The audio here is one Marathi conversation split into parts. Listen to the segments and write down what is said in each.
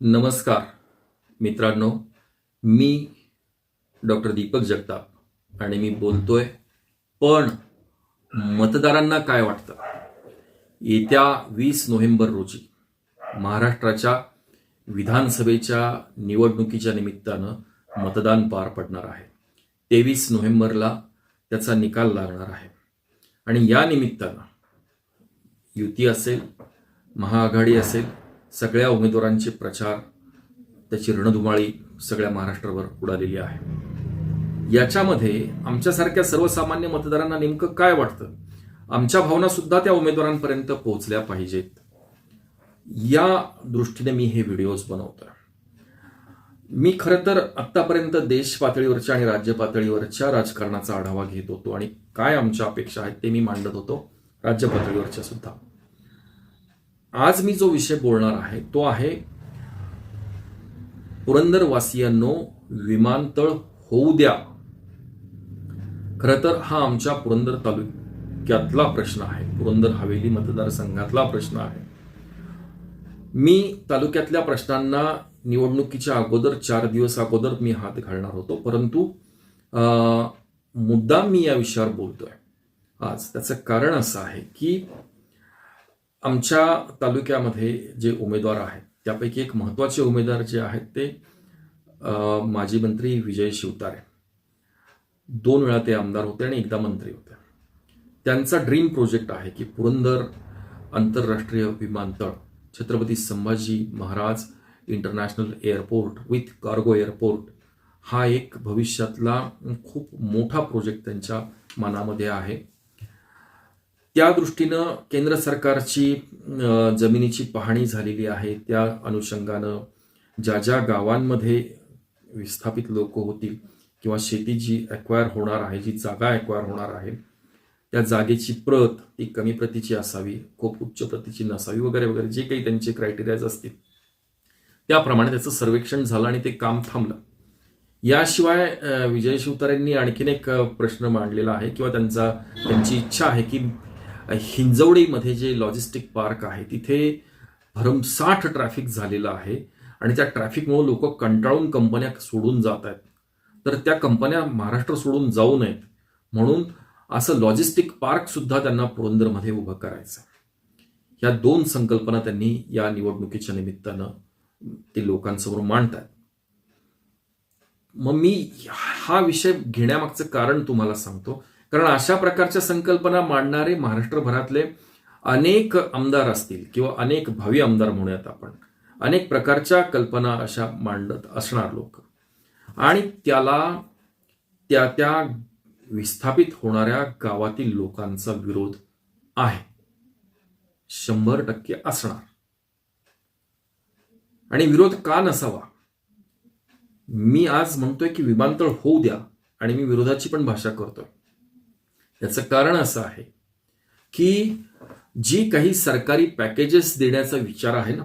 नमस्कार मित्रांनो. मी डॉक्टर दीपक जगताप आणि मी बोलतोय पण मतदारांना काय वाटतं? येत्या वीस नोव्हेंबर रोजी महाराष्ट्राच्या विधानसभेच्या निवडणुकीच्या निमित्तानं मतदान पार पडणार आहे. तेवीस नोव्हेंबरला त्याचा निकाल लागणार आहे. आणि या निमित्तानं युती असेल महाआघाडी असेल सगळ्या उमेदवारांचे प्रचार त्याची रणधुमाळी सगळ्या महाराष्ट्रावर उडालेली आहे. याच्यामध्ये आमच्यासारख्या सर्वसामान्य मतदारांना नेमकं काय वाटतं? आमच्या भावना सुद्धा त्या उमेदवारांपर्यंत पोहोचल्या पाहिजेत. या दृष्टीने मी हे व्हिडिओज बनवतोय. मी खरं तर आत्तापर्यंत देश पातळीवरच्या आणि राज्य पातळीवरच्या राजकारणाचा आढावा घेत होतो आणि काय आमच्या अपेक्षा आहेत ते मी मांडत होतो राज्य पातळीवरच्या सुद्धा. आज मी जो विषय बोलणार आहे तो आहे पुरंदरवासियांनो विमानतळ होऊ द्या. खरं तर हा आमच्या पुरंदर तालुक्यातला प्रश्न आहे. पुरंदर हवेली मतदारसंघातला प्रश्न आहे. मी तालुक्यातल्या प्रश्नांना निवडणुकीच्या अगोदर चार दिवस अगोदर मी हात घालणार होतो. परंतु अं, मुद्दाम मी या विषयावर बोलतोय. आज त्याचं कारण असं आहे की आमच्या तालुक्यामध्ये जे उमेदवार आहेत त्यापैकी एक महत्त्वाचे उमेदवार जे आहेत ते माजी मंत्री विजय शिवतारे. दोन वेळा ते आमदार होते आणि एकदा मंत्री होते. त्यांचा ड्रीम प्रोजेक्ट आहे की पुरंदर आंतरराष्ट्रीय विमानतळ Chhatrapati Sambhaji Maharaj international airport with cargo airport. हा एक भविष्यातला खूप मोठा प्रोजेक्ट त्यांच्या मनामध्ये आहे. त्या दृष्टीनं केंद्र सरकारची जमिनीची पाहणी झालेली आहे. त्या अनुषंगानं ज्या ज्या गावांमध्ये विस्थापित लोक होतील किंवा शेती जी ॲक्वायर होणार आहे जी जागा अक्वायर होणार आहे त्या जागेची प्रत ती कमी प्रतीची असावी खूप उच्च प्रतीची नसावी वगैरे वगैरे जे काही त्यांचे क्रायटेरियाज असतील. त्याप्रमाणे त्याचं सर्वेक्षण झालं आणि ते काम थांबलं. याशिवाय विजय शिवतारेंनी आणखीन एक प्रश्न मांडलेला आहे किंवा त्यांचा त्यांची इच्छा आहे की हिंजवडीमध्ये जे लॉजिस्टिक पार्क आहे तिथे भरमसाठ ट्रॅफिक झालेलं आहे आणि त्या ट्रॅफिकमुळे लोक कंटाळून कंपन्या सोडून जात आहेत. तर त्या कंपन्या महाराष्ट्र सोडून जाऊ नयेत. म्हणून असं लॉजिस्टिक पार्क सुद्धा त्यांना पुरंदरमध्ये उभं करायचं आहे. या दोन संकल्पना त्यांनी या निवडणुकीच्या निमित्तानं ते लोकांसमोर मांडतात मग मी हा विषय घेण्यामागचं कारण तुम्हाला सांगतो. कारण अशा प्रकारच्या संकल्पना मांडणारे महाराष्ट्रभरातले अनेक आमदार असतील किंवा अनेक भावी आमदार म्हणूयात आपण अनेक प्रकारच्या कल्पना अशा मांडत असणार लोक. आणि त्याला त्या त्या विस्थापित होणाऱ्या गावातील लोकांचा विरोध आहे. शंभर टक्के असणार. आणि विरोध का नसावा? मी आज म्हणतोय की विमानतळ होऊ द्या आणि मी विरोधाची पण भाषा करतोय. याचं कारण असं आहे की जी काही सरकारी पॅकेजेस देण्याचा विचार आहे ना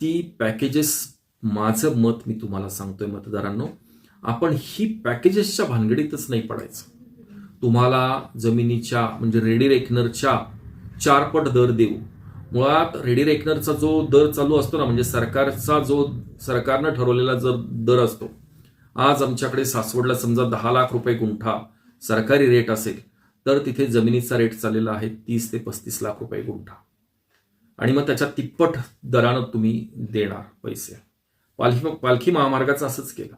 ती पॅकेजेस माझं मत मी तुम्हाला सांगतोय मतदारांनो. आपण ही पॅकेजेसच्या भानगडीतच नाही पडायचं. तुम्हाला जमिनीच्या म्हणजे रेडी रेकनरच्या चारपट दर देऊ. मुळात रेडी रेकनरचा जो दर चालू असतो ना म्हणजे सरकारचा जो सरकारनं ठरवलेला जर दर असतो आज आमच्याकडे सासवडला समजा दहा लाख रुपये गुंठा सरकारी रेट असेल तर तिथे जमिनीचा रेट चाललेला आहे तीस ते पस्तीस लाख रुपये गुंठा. आणि मग त्याच्या तिप्पट दरानं तुम्ही देणार पैसे. पालखी पालखी महामार्गाचं असंच केलं.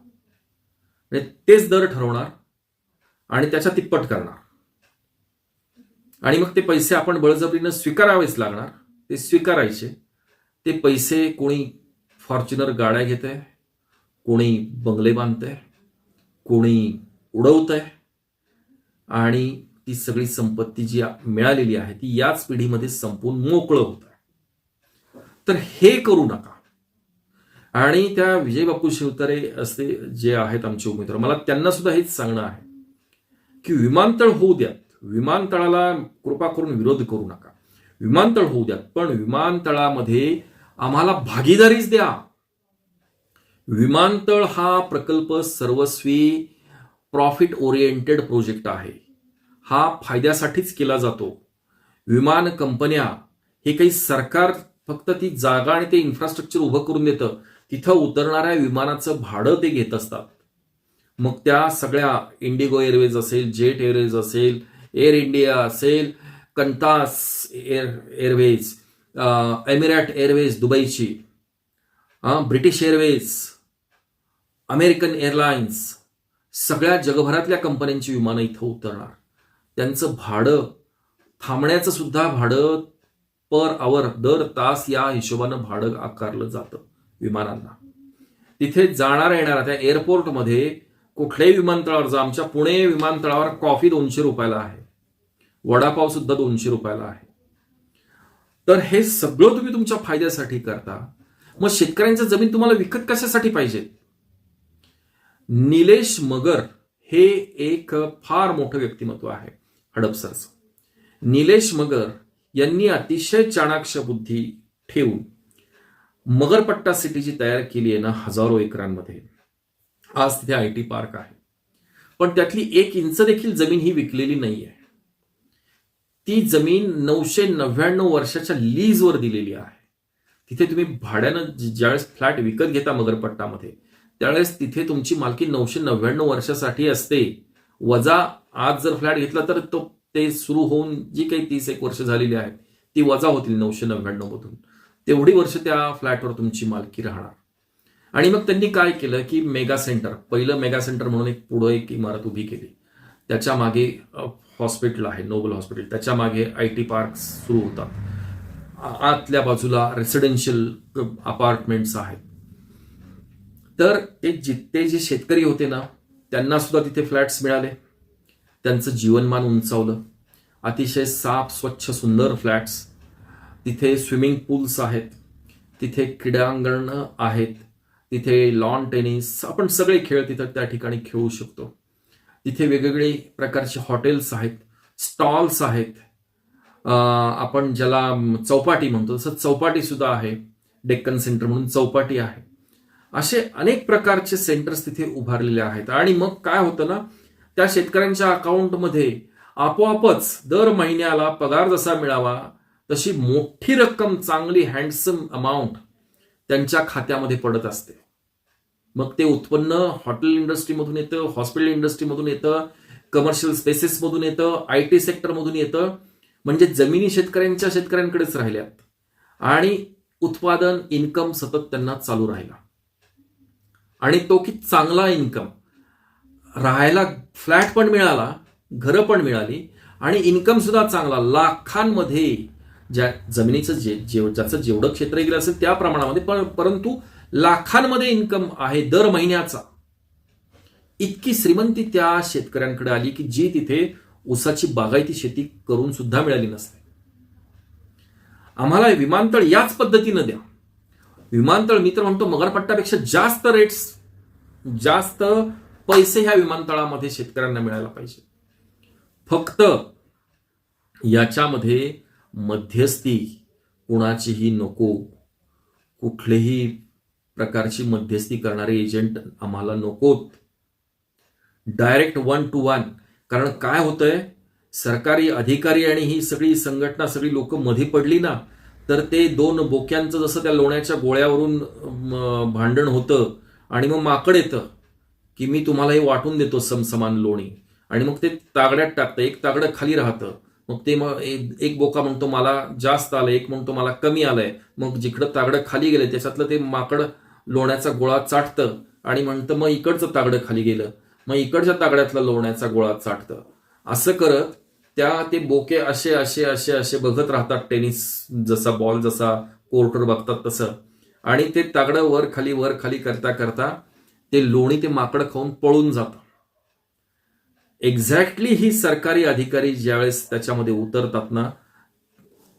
म्हणजे तेच दर ठरवणार आणि त्याच्या तिप्पट करणार. आणि मग ते पैसे आपण बळजबरीनं स्वीकारावेच लागणार. ते स्वीकारायचे. ते पैसे कोणी फॉर्च्युनर गाड्या घेत आहे कोणी बंगले बांधतंय कोणी उडवतंय आणि ती सगळी संपत्ती जी मिळालेली आहे ती याच पिढीमध्ये संपून मोकळं होत आहे. तर हे करू नका. आणि त्या विजय बापू शिवतारे असे जे आहेत आमचे उमेदवार मला त्यांना सुद्धा हेच सांगणं आहे की विमानतळ होऊ द्यात. विमानतळाला कृपा करून विरोध करू नका. विमानतळ होऊ द्यात पण विमानतळामध्ये आम्हाला भागीदारीच द्या. विमानतळ हा प्रकल्प सर्वस्वी प्रॉफिट ओरिएंटेड प्रोजेक्ट आहे. हा फायद्यासाठीच केला जातो. विमान कंपन्या हे काही सरकार फक्त ती जागा आणि ते इन्फ्रास्ट्रक्चर उभं करून देतं तिथं उतरणाऱ्या विमानाचं भाडं ते घेत असतात. मग त्या सगळ्या इंडिगो एअरवेज असेल जेट एअरवेज असेल एअर इंडिया असेल Qantas air airways Emirate airways दुबईची British airways American airlines सगळ्या जगभरातल्या कंपन्यांची विमानं इथं उतरणार. त्यांचं भाडं थांबण्याचं सुद्धा भाडं पर आवर दर तास या हिशोबानं भाडं आकारलं जातं विमानांना. तिथे जाणाऱ्या येणाऱ्या त्या एअरपोर्टमध्ये कुठल्याही विमानतळावर जा आमच्या पुणे विमानतळावर कॉफी दोनशे रुपयाला आहे वडापाव सुद्धा दोनशे रुपयाला आहे. तर हे सगळं तुम्ही तुमच्या फायद्यासाठी करता. मग शेतकऱ्यांच्या जमीन तुम्हाला विकत कशासाठी पाहिजे? निलेश मगर हे एक फार मोठं व्यक्तिमत्व आहे हडपसरचं निलेश मगर यांनी अतिशय चाणाक्ष बुद्धी ठेवून मगरपट्टा सिटी जी तयार केली आहे ना हजारो एकरांमध्ये. आज तिथे आय टी पार्क आहे. पण त्यातली एक इंच देखील जमीन ही विकलेली नाही आहे ती जमीन नऊशे नव्याण्णव वर्षाच्या लीजवर दिलेली आहे. तिथे तुम्ही भाड्यानं ज्यावेळेस फ्लॅट विकत घेता मगरपट्टामध्ये त्यावेळेस तिथे तुमची मालकी नऊशे नव्याण्णव वर्षासाठी असते. वजा आज जर फ्लॅट घेतला तर तो ते सुरू होऊन जी काही तीस एक वर्ष झालेली आहेत ती वजा होतील नऊशे नव्याण्णव मधून. तेवढी वर्ष त्या फ्लॅटवर तुमची मालकी राहणार. आणि मग त्यांनी काय केलं की मेगा सेंटर पहिलं मेगा सेंटर म्हणून एक पुढं एक इमारत उभी केली. त्याच्यामागे हॉस्पिटल आहे नोबल हॉस्पिटल. त्याच्यामागे आय टी पार्क सुरू होतात. आतल्या बाजूला रेसिडेन्शियल अपार्टमेंट्स आहेत. तर ते जिथे जे शेतकरी होते ना त्यांना सुद्धा तिथे फ्लॅट्स मिळाले. त्यांचं जीवनमान उंचावलं. अतिशय साफ स्वच्छ सुंदर फ्लॅट्स. तिथे स्विमिंग पूल्स आहेत. तिथे क्रीडांगण आहेत. तिथे लॉन टेनिस आपण सगळे खेळ तिथं त्या ठिकाणी खेळू शकतो. तिथे वेगवेगळे प्रकारचे हॉटेल्स आहेत. स्टॉल्स आहेत. आपण ज्याला चौपाटी म्हणतो तसं चौपाटी सुद्धा आहे. डेक्कन सेंटर म्हणून चौपाटी आहे. असे अनेक प्रकारचे सेंटर्स तिथे उभारलेले आहेत. आणि मग काय होतं ना त्या शेतकऱ्यांच्या अकाउंटमध्ये आपोआपच दर महिन्याला पगार जसा मिळावा तशी मोठी रक्कम चांगली हँडसम अमाऊंट त्यांच्या खात्यामध्ये पडत असते. मग ते उत्पन्न हॉटेल इंडस्ट्रीमधून येतं हॉस्पिटल इंडस्ट्रीमधून येतं कमर्शियल स्पेसेसमधून येतं आय टी सेक्टरमधून येतं. म्हणजे जमिनी शेतकऱ्यांच्या शेतकऱ्यांकडेच राहिल्यात. आणि उत्पादन इन्कम सतत त्यांना चालू राहिला. आणि तो की चांगला इन्कम. राहायला फ्लॅट पण मिळाला घरं पण मिळाली आणि इन्कम सुद्धा चांगला. लाखांमध्ये ज्या जमिनीचं जे जेव ज्याचं जेवढं क्षेत्र गेलं असेल त्या प्रमाणामध्ये पण परंतु लाखांमध्ये इन्कम आहे दर महिन्याचा. इतकी श्रीमंती त्या शेतकऱ्यांकडे आली की जी तिथे ऊसाची बागायती शेती करून सुद्धा मिळाली नसते. आम्हाला विमानतळ याच पद्धतीनं द्या. विमानतळ मी तर म्हणतो मगरपट्ट्यापेक्षा जास्त रेट्स जास्त पैसे ह्या विमानतळामध्ये शेतकऱ्यांना मिळायला पाहिजे. फक्त याच्यामध्ये मध्यस्थी कुणाचीही नको. कुठलेही प्रकारची मध्यस्थी करणारे एजंट आम्हाला नकोत. डायरेक्ट वन टू वन कारण काय होतंय? सरकारी अधिकारी आणि ही सगळी संघटना सगळी लोक मध्ये पडली ना तर ते दोन बोक्यांचं जसं त्या लोण्याच्या गोळ्यावरून भांडण होतं आणि मग माकड येतं की मी तुम्हाला हे वाटून देतो समसमान लोणी. आणि मग ते तागड्यात टाकतं. एक तागडं खाली राहतं. मग ते मग एक एक बोका म्हणतो मला जास्त आलंय एक म्हणतो मला कमी आलंय. मग जिकडं तागडं खाली गेलं त्याच्यातलं ते माकड लोण्याचा गोळा चाटतं आणि म्हणतं मग इकडचं तागडं खाली गेलं. मग इकडच्या तागड्यातला लोण्याचा गोळा चाटतं. असं करत त्या ते बोके असे असे असे असे बघत राहतात टेनिस जसा बॉल जसा कोर्टवर बघतात तसं. आणि ते तागडं वर खाली वर खाली करता करता ते लोणी ते माकड खाऊन पळून जातं. एक्झॅक्टली ही सरकारी अधिकारी ज्यावेळेस त्याच्यामध्ये उतरतात ना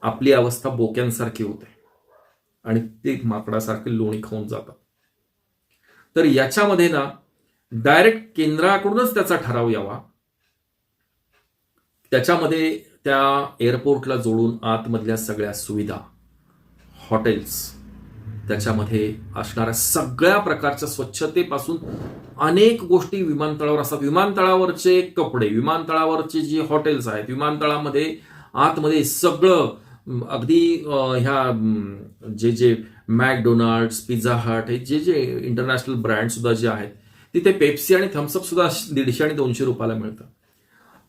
आपली अवस्था बोक्यांसारखी होते. आणि ते माकडासारखे लोणी खाऊन जातात. तर याच्यामध्ये ना डायरेक्ट केंद्राकडूनच त्याचा ठराव यावा. त्याच्यामध्ये त्या एअरपोर्टला जोडून आतमधल्या सगळ्या सुविधा हॉटेल्स त्याच्यामध्ये असणाऱ्या सगळ्या प्रकारच्या स्वच्छतेपासून अनेक गोष्टी विमानतळावर असतात. विमानतळावरचे कपडे विमानतळावरचे जी हॉटेल्स आहेत विमानतळामध्ये आतमध्ये सगळं अगदी ह्या जे जे मॅकडोनाल्ड्स पिझ्झा हट हे जे जे इंटरनॅशनल ब्रँड सुद्धा जे आहेत तिथे पेप्सी आणि थम्सअप सुद्धा दीडशे आणि दोनशे रुपयाला मिळतं.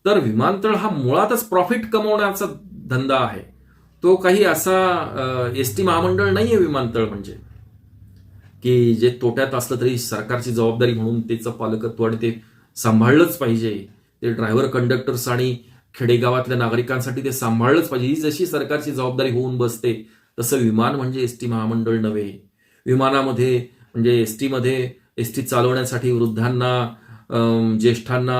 तर विमानतळ हा मुळातच प्रॉफिट कमवण्याचा धंदा आहे. तो काही असा एस टी महामंडळ नाहीये विमानतळ म्हणजे. की जे तोट्यात असलं तरी सरकारची जबाबदारी म्हणून त्याचं पालकत्व आणि ते सांभाळलंच पाहिजे. ते ड्रायव्हर कंडक्टर्स आणि खेडेगावातल्या नागरिकांसाठी ते सांभाळलंच पाहिजे. ही जशी सरकारची जबाबदारी होऊन बसते तसं विमान म्हणजे एस टी महामंडळ नव्हे. विमानामध्ये म्हणजे एस टीमध्ये एस टी चालवण्यासाठी वृद्धांना ज्येष्ठांना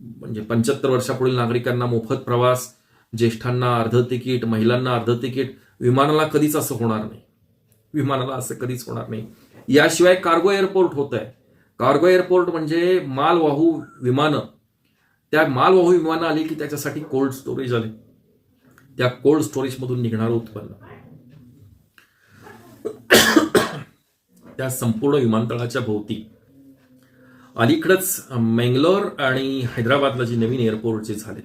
म्हणजे पंच्याहत्तर वर्षापुढील नागरिकांना मोफत प्रवास ज्येष्ठांना अर्ध तिकीट महिलांना अर्ध तिकीट विमानाला कधीच असं होणार नाही. विमानाला असं कधीच होणार नाही. याशिवाय कार्गो एअरपोर्ट होत आहे कार्गो एअरपोर्ट म्हणजे मालवाहू विमानं. त्या मालवाहू विमानं आली की त्याच्यासाठी कोल्ड स्टोरेज आले त्या कोल्ड स्टोरेजमधून निघणारं उत्पन्न. त्या संपूर्ण विमानतळाच्या भोवती अलीकडंच मेंगलोर आणि हैदराबादला जी नवीन एअरपोर्ट जे झाले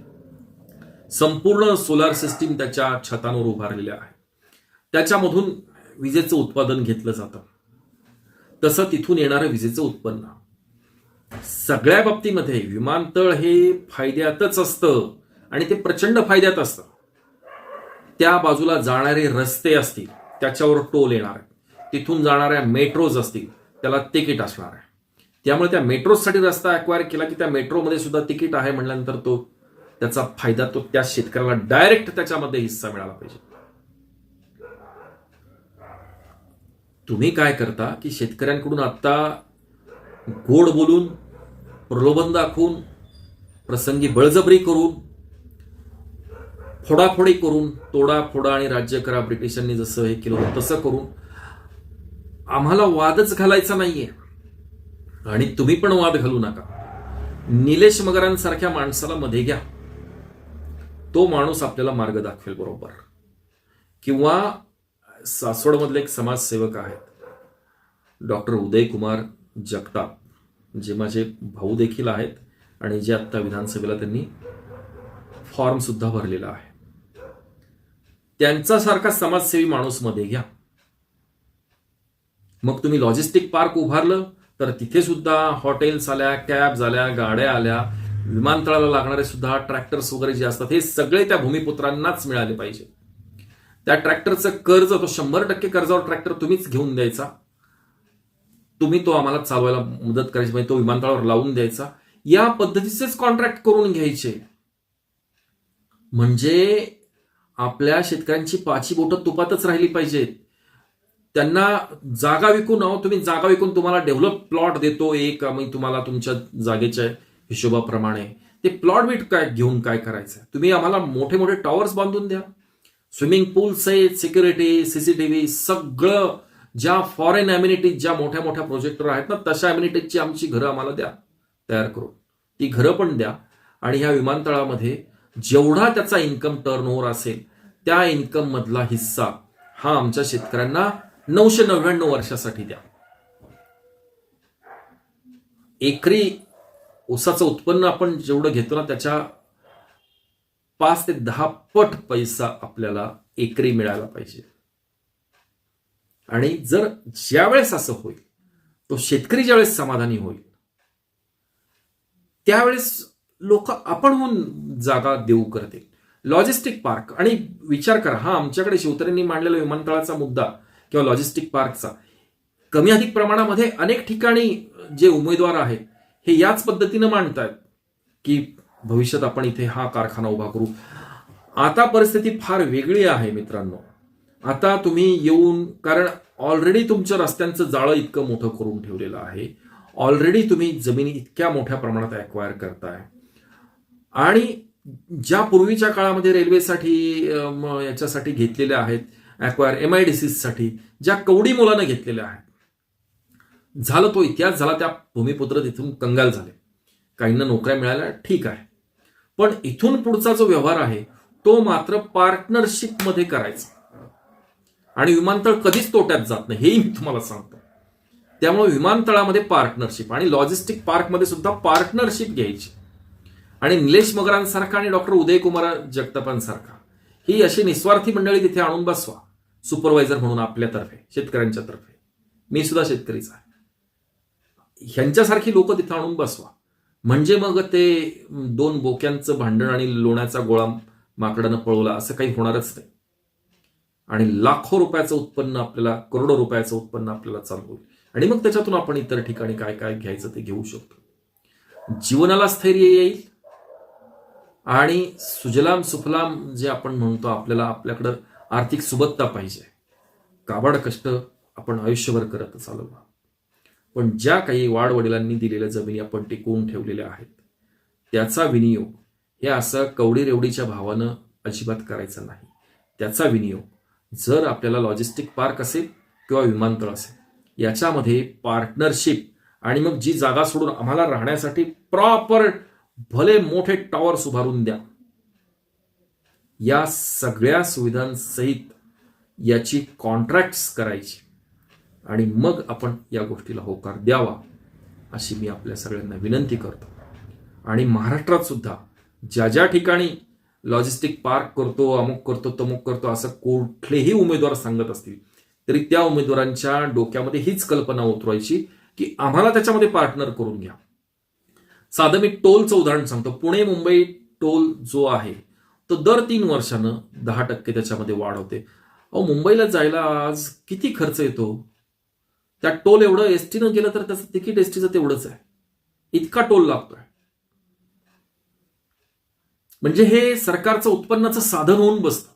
संपूर्ण सोलार सिस्टीम त्याच्या छतांवर उभारलेल्या आहे. त्याच्यामधून विजेचं उत्पादन घेतलं जातं. तसं तिथून येणारं विजेचं उत्पन्न. सगळ्या बाबतीमध्ये विमानतळ हे फायद्यातच असतं आणि ते प्रचंड फायद्यात असतं. त्या बाजूला जाणारे रस्ते असतील त्याच्यावर टोल येणार आहे तिथून जाणाऱ्या मेट्रोज असतील त्याला तिकीट असणार आहे त्यामुळे त्या मेट्रोसाठी रस्ता अक्वायर केला की त्या मेट्रोमध्ये सुद्धा तिकीट आहे म्हटल्यानंतर तो त्याचा फायदा तो त्या शेतकऱ्याला डायरेक्ट त्याच्यामध्ये हिस्सा मिळाला पाहिजे. तुम्ही काय करता की शेतकऱ्यांकडून आता गोड बोलून प्रलोभन दाखवून प्रसंगी बळजबरी करून फोडाफोडी करून तोडा फोडा आणि राज्य करा ब्रिटिशांनी जसं हे केलं तसं करून आम्हाला वादच घालायचा नाहीये. आणि तुम्ही पण वाद घालू नका. निलेश मगरांसारख्या माणसाला मध्ये घ्या. तो माणूस आपल्याला मार्ग दाखवेल बरोबर. किंवा सासवडमधले एक समाजसेवक आहेत. डॉक्टर उदयकुमार जगताप जे माझे भाऊ देखील आहेत आणि जे आत्ता विधानसभेला त्यांनी फॉर्म सुद्धा भरलेला आहे. त्यांच्यासारखा समाजसेवी माणूसमध्ये घ्या. मग तुम्ही लॉजिस्टिक पार्क उभारलं तर तिथे सुद्धा हॉटेल्स आल्या कॅब झाल्या गाड्या आल्या विमानतळाला लागणारे सुद्धा ट्रॅक्टर्स वगैरे जे असतात हे सगळे त्या भूमिपुत्रांनाच मिळाले पाहिजे. त्या ट्रॅक्टरचं कर्ज तो शंभर टक्के कर्जावर ट्रॅक्टर तुम्हीच घेऊन द्यायचा. तुम्ही तो आम्हाला चालवायला मदत करायची म्हणजे तो विमानतळावर लावून द्यायचा. या पद्धतीचेच कॉन्ट्रॅक्ट करून घ्यायचे. म्हणजे आपल्या शेतकऱ्यांची पाची बोटं तुपातच राहिली पाहिजेत. त्यांना जागा विकून आहो तुम्ही जागा विकून तुम्हाला डेव्हलप प्लॉट देतो एक मी तुम्हाला तुमच्या जागेच्या हिशोबाप्रमाणे. ते प्लॉट बीट काय घेऊन काय करायचं तुम्ही आम्हाला मोठे मोठे टॉवर्स बांधून द्या. स्विमिंग पूल्स आहेत सिक्युरिटी सीसीटीव्ही सगळं ज्या फॉरेन अम्युनिटीज ज्या मोठ्या मोठ्या प्रोजेक्टर आहेत ना तशा अम्युनिटीजची आमची घरं आम्हाला द्या तयार करून. ती घरं पण द्या. आणि ह्या विमानतळामध्ये जेवढा त्याचा इन्कम टर्न ओव्हर असेल त्या इन्कम मधला हिस्सा हा आमच्या शेतकऱ्यांना नऊशे नव्याण्णव वर्षासाठी द्या. एकरी ऊसाचं उत्पन्न आपण जेवढं घेतो ना त्याच्या पाच ते दहा पट पैसा आपल्याला एकरी मिळायला पाहिजे. आणि जर ज्यावेळेस असं होईल तो शेतकरी ज्यावेळेस समाधानी होईल त्यावेळेस लोक आपणहून जागा देऊ करतील. Logistic park. आणि विचार करा हा आमच्याकडे शिवतरेंनी मांडलेला विमानतळाचा मुद्दा किंवा लॉजिस्टिक पार्कचा. कमी अधिक प्रमाणामध्ये अनेक ठिकाणी जे उमेदवार आहेत हे याच पद्धतीनं मांडतायत की भविष्यात आपण इथे हा कारखाना उभा करू. आता परिस्थिती फार वेगळी आहे मित्रांनो. आता तुम्ही येऊन कारण ऑलरेडी तुमच्या रस्त्यांचं जाळं इतकं मोठं करून ठेवलेलं आहे. ऑलरेडी तुम्ही जमिनी इतक्या मोठ्या प्रमाणात ॲक्वायर करताय. आणि ज्या पूर्वीच्या काळामध्ये रेल्वेसाठी याच्यासाठी घेतलेल्या आहेत ॲक्वायर एम आय डी साठी ज्या कवडी मुलानं घेतलेल्या आहेत. झालं तो इतिहास झाला त्या भूमिपुत्र तिथून कंगाल झाले. काहींना नोकऱ्या मिळाल्या ठीक आहे. पण इथून पुढचा जो व्यवहार आहे तो मात्र पार्टनरशिपमध्ये करायचा. आणि विमानतळ कधीच तोट्यात जात नाही हेही मी तुम्हाला सांगतो. त्यामुळे विमानतळामध्ये पार्टनरशिप आणि लॉजिस्टिक पार्कमध्ये सुद्धा पार्टनरशिप घ्यायची. आणि निलेश मगरांसारखा आणि डॉक्टर उदयकुमार जगतापांसारखा ही अशी निस्वार्थी मंडळी तिथे आणून बसवा. सुपरवायझर म्हणून आपल्यातर्फे शेतकऱ्यांच्या तर्फे मी सुद्धा शेतकरीच आहे. ह्यांच्यासारखी लोक तिथं आणून बसवा. म्हणजे मग ते दोन बोक्यांचं भांडण आणि लोण्याचा गोळा माकडानं पळवला असं काही होणारच नाही. आणि लाखो रुपयाचं उत्पन्न आपल्याला करोडो रुपयाचं उत्पन्न आपल्याला चालू होईल. आणि मग त्याच्यातून आपण इतर ठिकाणी काय काय घ्यायचं ते घेऊ शकतो. जीवनाला स्थैर्य येईल. आणि सुजलाम सुफलाम जे आपण म्हणतो आपल्याला आपल्याकडं आर्थिक सुबत्ता पाहिजे. काबाड कष्ट आपण आयुष्यभर करत आलो पण ज्या काही वाडवडिलांनी दिलेल्या जमिनी आपण टिकवून ठेवलेल्या आहेत त्याचा विनियोग हे असं कवडी रेवडीच्या भावानं अजिबात करायचा नाही. त्याचा विनियोग जर आपल्याला लॉजिस्टिक पार्क असेल किंवा विमानतळ असेल याच्यामध्ये पार्टनरशिप आणि मग जी जागा सोडून आम्हाला राहण्यासाठी प्रॉपर भले मोठे टॉवर्स उभारून द्या. या सगळ्या सुविधांसहित याची कॉन्ट्रॅक्ट्स करायची. आणि मग आपण या गोष्टीला होकार द्यावा अशी मी आपल्या सगळ्यांना विनंती करतो. आणि महाराष्ट्रात सुद्धा ज्या ज्या ठिकाणी लॉजिस्टिक पार्क करतो अमुक करतो तमुक करतो असं कुठलेही उमेदवार सांगत असतील तरी त्या उमेदवारांच्या डोक्यामध्ये हीच कल्पना उतरवायची की आम्हाला त्याच्यामध्ये पार्टनर करून घ्या. साधं मी टोलचं उदाहरण सांगतो. पुणे मुंबई टोल जो आहे तो दर तीन वर्षानं दहा टक्के त्याच्यामध्ये वाढ होते. अहो मुंबईला जायला आज किती खर्च येतो? त्या टोल एवढं एसटीनं गेलं तर त्याचं तिकीट एसटीचं तेवढंच आहे. इतका टोल लागतोय. म्हणजे हे सरकारचं उत्पन्नाचं साधन होऊन बसतं.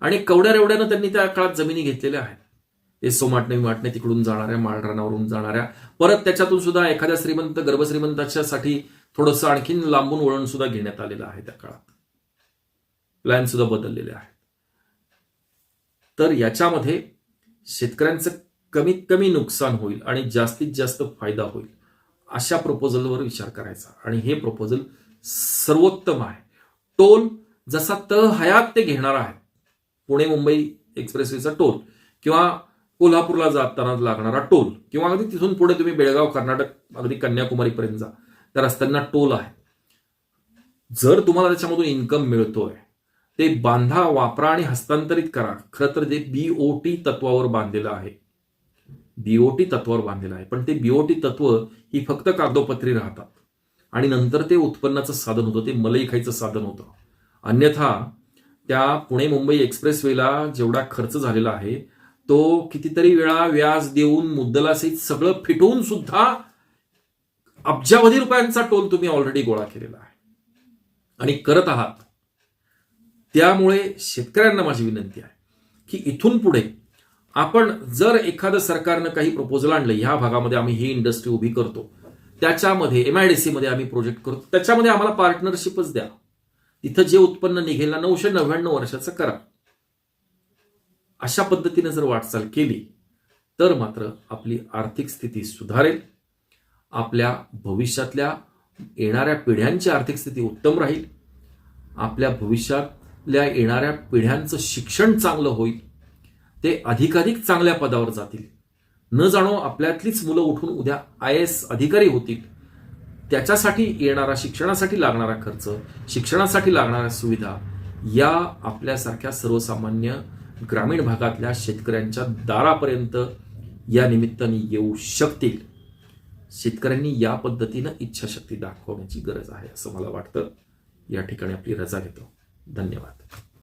आणि कवड्या रेवड्यानं त्यांनी त्या काळात जमिनी घेतलेल्या आहेत. ते सोमाटणे विमाटणे तिकडून जाणाऱ्या माळरानावरून जाणाऱ्या. परत त्याच्यातून सुद्धा एखाद्या श्रीमंत गर्भश्रीमंताच्यासाठी थोडंसं आणखीन लांबून वळण सुद्धा घेण्यात आलेलं आहे त्या काळात. प्लॅन सुद्धा बदललेले आहेत. तर याच्यामध्ये शेतकऱ्यांचं कमीत कमी नुकसान होईल आणि जास्तीत जास्त फायदा होईल अशा प्रपोजलवर विचार करायचा. आणि हे प्रपोजल सर्वोत्तम आहे. टोल जसा त हयात ते घेणार आहे पुणे मुंबई एक्सप्रेसवेचा टोल किंवा कोल्हापूरला जाताना लागणारा टोल किंवा अगदी तिथून पुढे तुम्ही बेळगाव कर्नाटक अगदी कन्याकुमारीपर्यंत जा. त्या रस्त्यांना टोल आहे. जर तुम्हाला त्याच्यामधून इन्कम मिळतोय ते बांधा वापरा आणि हस्तांतरित करा. खरं तर ते बीओटी तत्वावर बांधलेलं आहे. बीओटी तत्वावर बांधलेलं आहे. पण ते बीओटी तत्व ही फक्त कागदोपत्री राहतात. आणि नंतर ते उत्पन्नाचं साधन होतं. ते मलई खायचं साधन होतं. अन्यथा त्या पुणे मुंबई एक्सप्रेसवेला जेवढा खर्च झालेला आहे तो कितीतरी वेळा व्याज देऊन मुद्दलासहित सगळं फिटवून सुद्धा अब्जावधी रुपयांचा टोल तुम्ही ऑलरेडी गोळा केलेला आहे. आणि करत आहात. त्यामुळे शेतकऱ्यांना माझी विनंती आहे की इथून पुढे आपण जर एखादं सरकारनं काही प्रपोजल आणलं ह्या भागामध्ये आम्ही ही इंडस्ट्री उभी करतो त्याच्यामध्ये एमआयडीसी मध्ये आम्ही प्रोजेक्ट करतो त्याच्यामध्ये आम्हाला पार्टनरशिपच द्या. तिथं जे उत्पन्न निघेल ना नऊशे नव्याण्णव वर्षाचं करा. अशा पद्धतीने जर वाटचाल केली तर मात्र आपली आर्थिक स्थिती सुधारेल. आपल्या भविष्यातल्या येणाऱ्या पिढ्यांची आर्थिक स्थिती उत्तम राहील. आपल्या भविष्यात आपल्या येणाऱ्या पिढ्यांचं शिक्षण चांगलं होईल. ते अधिकाधिक चांगल्या पदावर जातील. न जाणो आपल्यातलीच मुलं उठून उद्या आय एस अधिकारी होतील. त्याच्यासाठी येणारा शिक्षणासाठी लागणारा खर्च शिक्षणासाठी लागणाऱ्या सुविधा या आपल्यासारख्या सर्वसामान्य ग्रामीण भागातल्या शेतकऱ्यांच्या दारापर्यंत या निमित्ताने येऊ शकतील. शेतकऱ्यांनी या पद्धतीनं इच्छाशक्ती दाखवण्याची गरज आहे असं मला वाटतं. या ठिकाणी आपली रजा घेतो. धन्यवाद.